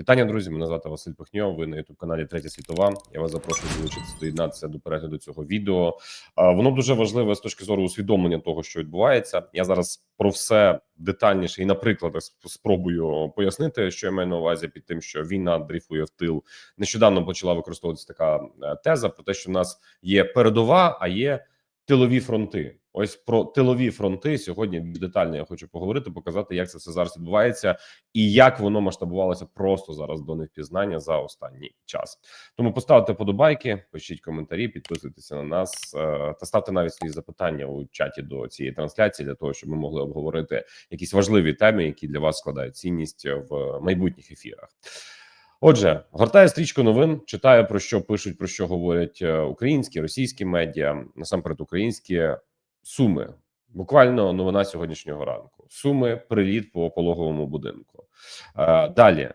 Вітання, друзі. Мене звати Василь Пихньо. Ви на youtube каналі Третя світова. Я вас запрошую долучитися доєднатися до перегляду цього відео. Воно дуже важливе з точки зору усвідомлення того, що відбувається. Я зараз про все детальніше і на прикладах спробую пояснити, що я маю на увазі під тим, що війна дрейфує в тил. Нещодавно почала використовуватися така е, теза про те, що в нас є передова, а є тилові фронти. Ось про тилові фронти сьогодні більш детально я хочу поговорити, показати, як це все зараз відбувається, і як воно масштабувалося просто зараз до невпізнання за останній час. Тому поставте подобайки, пишіть коментарі, підписуйтеся на нас е, та ставте навіть свої запитання у чаті до цієї трансляції для того, щоб ми могли обговорити якісь важливі теми, які для вас складають цінність в майбутніх ефірах. Отже, гортаю стрічку новин, читаю про що пишуть, про що говорять е, українські, російські медіа, насамперед українські суми. Буквально новина сьогоднішнього ранку. Суми приліт по пологовому будинку. Е, Далі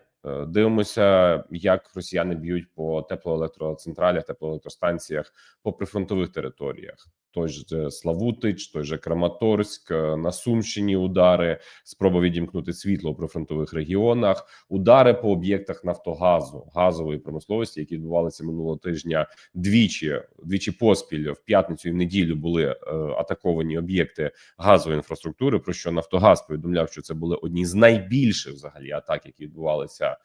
дивимося, як росіяни б'ють по теплоелектроцентралях, теплоелектростанціях по прифронтових територіях. Той же Славутич, той же Краматорськ, е, на Сумщині удари, спроба відімкнути світло у прифронтових регіонах, удари по об'єктах Нафтогазу, газової промисловості, які відбувалися минулого тижня двічі, двічі поспіль в п'ятницю і в неділю були е, атаковані об'єкти газової інфраструктури. Про що Нафтогаз повідомляв, що це були одні з найбільших взагалі атак, які відбувалися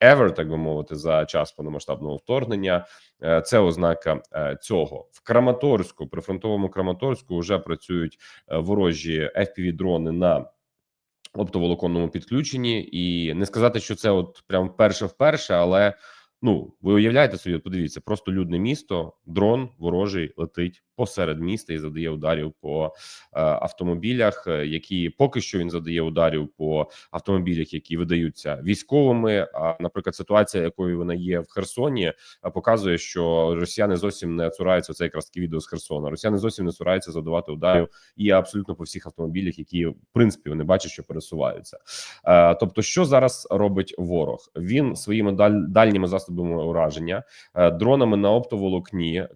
ever, так би мовити, за час повномасштабного вторгнення. Е, Це ознака е, цього в Краматорську, прифронтовому Краматорську, вже працюють е, ворожі fpv дрони на оптоволоконному підключенні, і не сказати, що це от прям вперше вперше, але ну ви уявляєте собі, подивіться, просто людне місто, дрон ворожий летить посеред міста і завдає ударів по е, автомобілях, е, які поки що він задає ударів по автомобілях, які видаються військовими. А наприклад, ситуація, якою вона є в Херсоні, е, показує, що росіяни зовсім не цураються це якраз таке відео з Херсона. Росіяни зовсім не цураються завдавати ударів і абсолютно по всіх автомобілях, які в принципі вони бачать, що пересуваються. Тобто, що зараз робить ворог? Він своїми даль, дальніми засобами ураження, дронами на оптоволокні,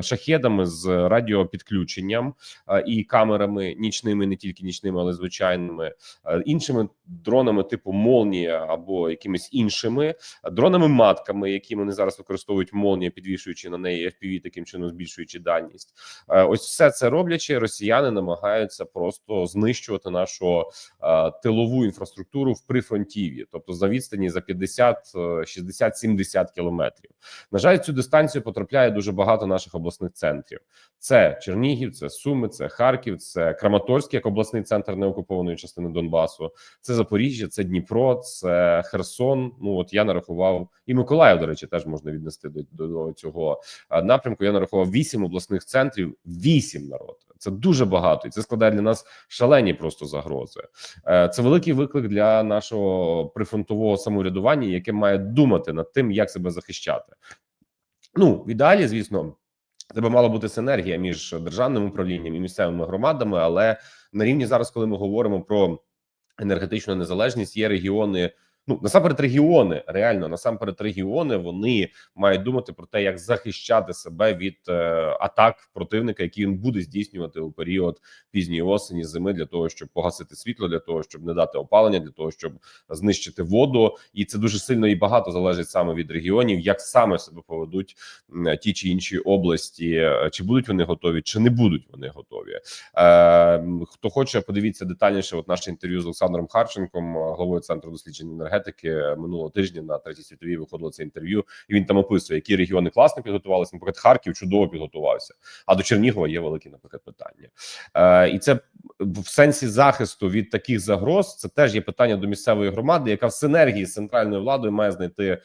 шахедами з радіопідключенням е, і камерами нічними, не тільки нічними, але звичайними, е, іншими дронами типу Молнія або якимись іншими дронами матками, які вони зараз використовують молнія, підвішуючи на неї FPV, таким чином збільшуючи дальність. Е, Ось все це роблячи, росіяни намагаються просто знищувати нашу е, тилову інфраструктуру в прифронтів'ї, тобто за відстані за 50, е, 60, 70 кілометрів. На жаль, цю дистанцію потрапляє дуже багато наших обласних центрів. Це Чернігів, це Суми, це Харків, це Краматорськ як обласний центр неокупованої частини Донбасу. Це Запоріжжя, це Дніпро, це Херсон. Ну от я нарахував і Миколаїв, до речі, теж можна віднести до, до, до цього е, напрямку. Я нарахував вісім обласних центрів, вісім народ. Це дуже багато, і це складає для нас шалені просто загрози. Е, Це великий виклик для нашого прифронтового самоврядування, яке має думати над тим, як себе захищати. Ну в ідеалі, звісно. Це би мала бути синергія між державним управлінням і місцевими громадами, але на рівні зараз, коли ми говоримо про енергетичну незалежність, є регіони. Ну насамперед, регіони реально насамперед, регіони вони мають думати про те, як захищати себе від е, атак противника, які він буде здійснювати у період пізньої осені, зими, для того, щоб погасити світло, для того, щоб не дати опалення, для того, щоб знищити воду, і це дуже сильно і багато залежить саме від регіонів, як саме себе поведуть ті чи інші області, чи будуть вони готові, чи не будуть вони готові. Е, хто хоче, подивіться детальніше. От наше інтерв'ю з Олександром Харченком, е, головою центру досліджень енергетики. Минулого тижня на третій світовій виходило це інтерв'ю, і він там описує, які регіони класно підготувалися. Наприклад, Харків чудово підготувався. А до Чернігова є великі, наприклад, питання. Е, і це в сенсі захисту від таких загроз. Це теж є питання до місцевої громади, яка в синергії з центральною владою має знайти е,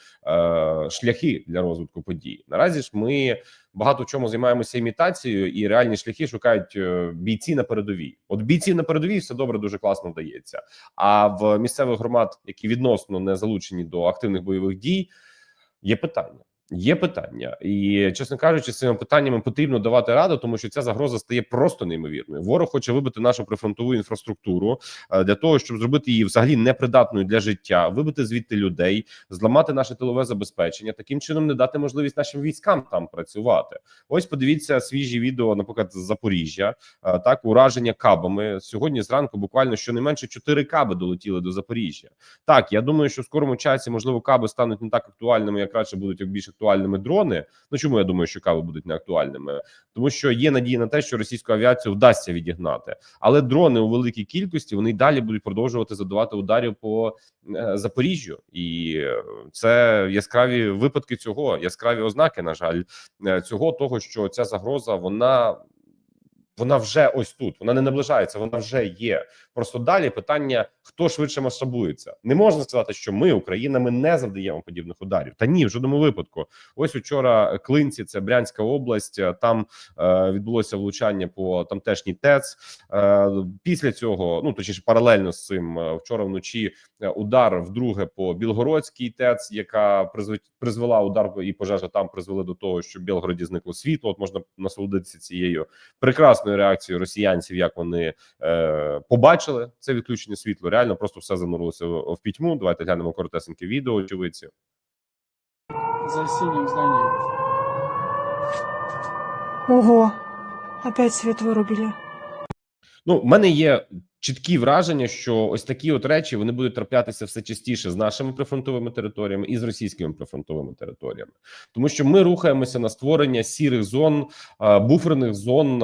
шляхи для розвитку подій. Наразі ж ми багато в чому займаємося імітацією, і реальні шляхи шукають е, бійці на передовій. От бійці на передовій все добре, дуже класно вдається. А в місцевих громад, які відносно не залучені до активних бойових дій, є питання. Є питання, і чесно кажучи, з цими питаннями потрібно давати раду, тому що ця загроза стає просто неймовірною. Ворог хоче вибити нашу прифронтову інфраструктуру е, для того, щоб зробити її взагалі непридатною для життя, вибити звідти людей, зламати наше тилове забезпечення, таким чином не дати можливість нашим військам там працювати. Ось подивіться свіжі відео, наприклад, з Запоріжжя, е, так ураження кабами сьогодні. Зранку буквально щонайменше 4 каби долетіли до Запоріжжя. Так, я думаю, що в скорому часі можливо каби стануть не так актуальними, як радше будуть як більш актуальними дрони. Ну чому я думаю, що кави будуть не актуальними? Тому що є надія на те, що російську авіацію вдасться відігнати, але дрони у великій кількості вони й далі будуть продовжувати задавати ударів по е, Запоріжжю, і е, це яскраві випадки цього, яскраві ознаки, на жаль, е, цього того, що ця загроза вона. Вона вже ось тут, вона не наближається, вона вже є. Просто далі питання: хто швидше масштабується. Не можна сказати, що ми, Україна, ми не завдаємо подібних ударів. Та ні, в жодному випадку. Ось учора Клинці, це Брянська область. е, Там е, відбулося влучання по тамтешній ТЕЦ. Е, після цього, ну точніше, паралельно з цим, е, вчора вночі е, удар вдруге по Білгородській ТЕЦ, яка призв... призвела удар і пожежа там призвели до того, що в Білгороді зникло світло. От можна насолодитися цією прекрасною реакцією росіянців, як вони е, побачили це відключення світла. Реально просто все занурилося в, в пітьму. Давайте глянемо коротесеньке відео. Очевидці. За синим зданням. Ого, опять світ вирубили. Ну, в мене є чіткі враження, що ось такі от речі вони будуть траплятися все частіше з нашими прифронтовими територіями і з російськими прифронтовими територіями, тому що ми рухаємося на створення сірих зон, буферних зон,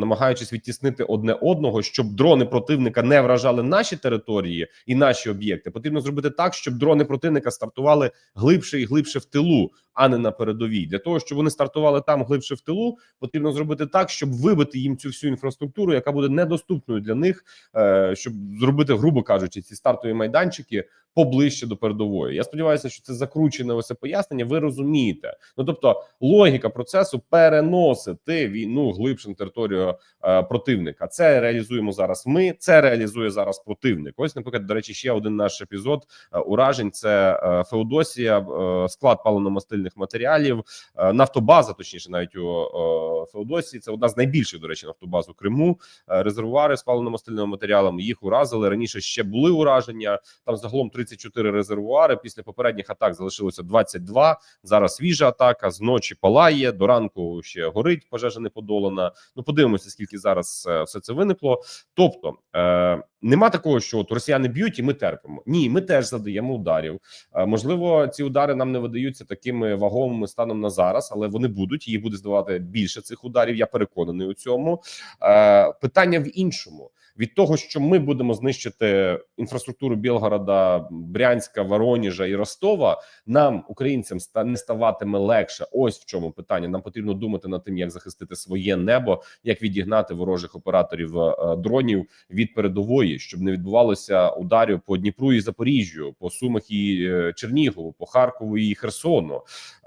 намагаючись відтіснити одне одного, щоб дрони противника не вражали наші території і наші об'єкти. Потрібно зробити так, щоб дрони противника стартували глибше і глибше в тилу, а не на передовій. Для того щоб вони стартували там глибше в тилу, потрібно зробити так, щоб вибити їм цю всю інфраструктуру, яка буде недоступною для них, е, щоб зробити, грубо кажучи, ці стартові майданчики поближче до передової. Я сподіваюся, що це закручене це пояснення. Ви розумієте. Ну тобто, логіка процесу переносити війну глибше на територію е, противника. Це реалізуємо зараз. Ми це реалізує зараз противник. Ось, наприклад, до речі, ще один наш епізод е, уражень. Це е, Феодосія, е, склад паливно-мастильних матеріалів, е, нафтобаза, точніше, навіть у е, Феодосії. Це одна з найбільших, до речі, нафтобаз у Криму. Е, резервуари з паливно-мастильними матеріалами їх уразили раніше. Ще були ураження. Там загалом 34 резервуари. Після попередніх атак залишилося 22. Зараз свіжа атака з ночі палає до ранку ще горить. Пожежа не подолана. Ну подивимося, скільки зараз е, все це виникло. Тобто е, нема такого, що от росіяни б'ють, і ми терпимо. Ні, ми теж задаємо ударів. Е, можливо, ці удари нам не видаються такими вагомими станом на зараз, але вони будуть. Їх буде здавати більше цих ударів. Я переконаний у цьому. Е, питання в іншому. Від того, що ми будемо знищити інфраструктуру Білгорода, Брянська, Вороніжа і Ростова, нам, українцям, не ставатиме легше. Ось в чому питання. Нам потрібно думати над тим, як захистити своє небо, як відігнати ворожих операторів е, дронів від передової, щоб не відбувалося ударів по Дніпру і Запоріжжю, по Сумах і е, Чернігову, по Харкову і Херсону.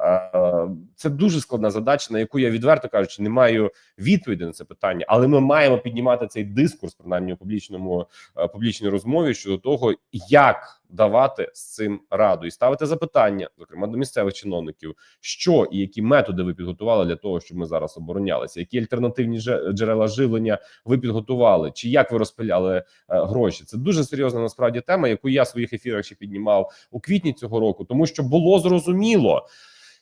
Е, Це дуже складна задача, на яку я відверто кажучи, не маю відповіді на це питання, але ми маємо піднімати цей дискурс, принаймні у публічному е, публічній розмові щодо того, як давати з цим раду, і ставити запитання, зокрема до місцевих чиновників, що і які методи ви підготували для того, щоб ми зараз оборонялися, які альтернативні же- джерела живлення ви підготували, чи як ви розпиляли е, гроші? Це дуже серйозна насправді тема, яку я в своїх ефірах ще піднімав у квітні цього року, тому що було зрозуміло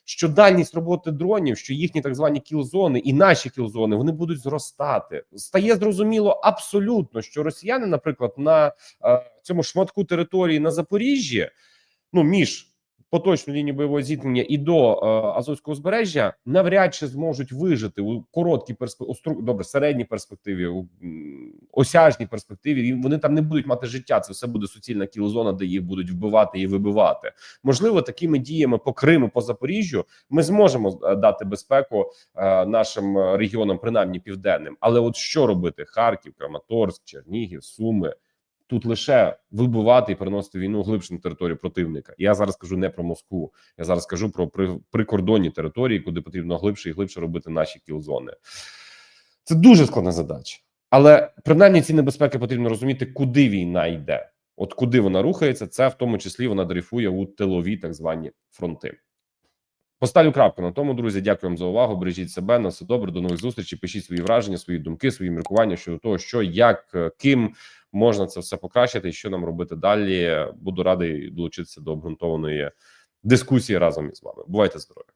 що дальність роботи дронів, що їхні так звані кілзони і наші кілзони вони будуть зростати. Стає зрозуміло абсолютно, що росіяни, наприклад, на е, цьому шматку території на Запоріжжі, ну між поточну лінію бойового зіткнення і до е, Азовського узбережжя навряд чи зможуть вижити у короткій перспективі, добре, середній перспективі, у осяжній перспективі. І вони там не будуть мати життя. Це все буде суцільна кілзона, де їх будуть вбивати і вибивати. Можливо, такими діями по Криму, по Запоріжжю, ми зможемо е, дати безпеку е, нашим регіонам, принаймні південним. Але от що робити? Харків, Краматорськ, Чернігів, Суми. Тут лише вибивати і переносити війну глибше на територію противника. Я зараз кажу не про Москву. Я зараз кажу про прикордонні території, куди потрібно глибше і глибше робити наші кілзони. Це дуже складна задача, але принаймні ці небезпеки потрібно розуміти, куди війна йде. От куди вона рухається, це в тому числі вона дрейфує у тилові так звані фронти. Поставлю крапку на тому, друзі. Дякую вам за увагу. Бережіть себе на все добре. До нових зустрічей. Пишіть свої враження, свої думки, свої міркування щодо того, що як ким можна це все покращити, і що нам робити далі. Буду радий долучитися до обґрунтованої дискусії разом із вами. Бувайте здорові!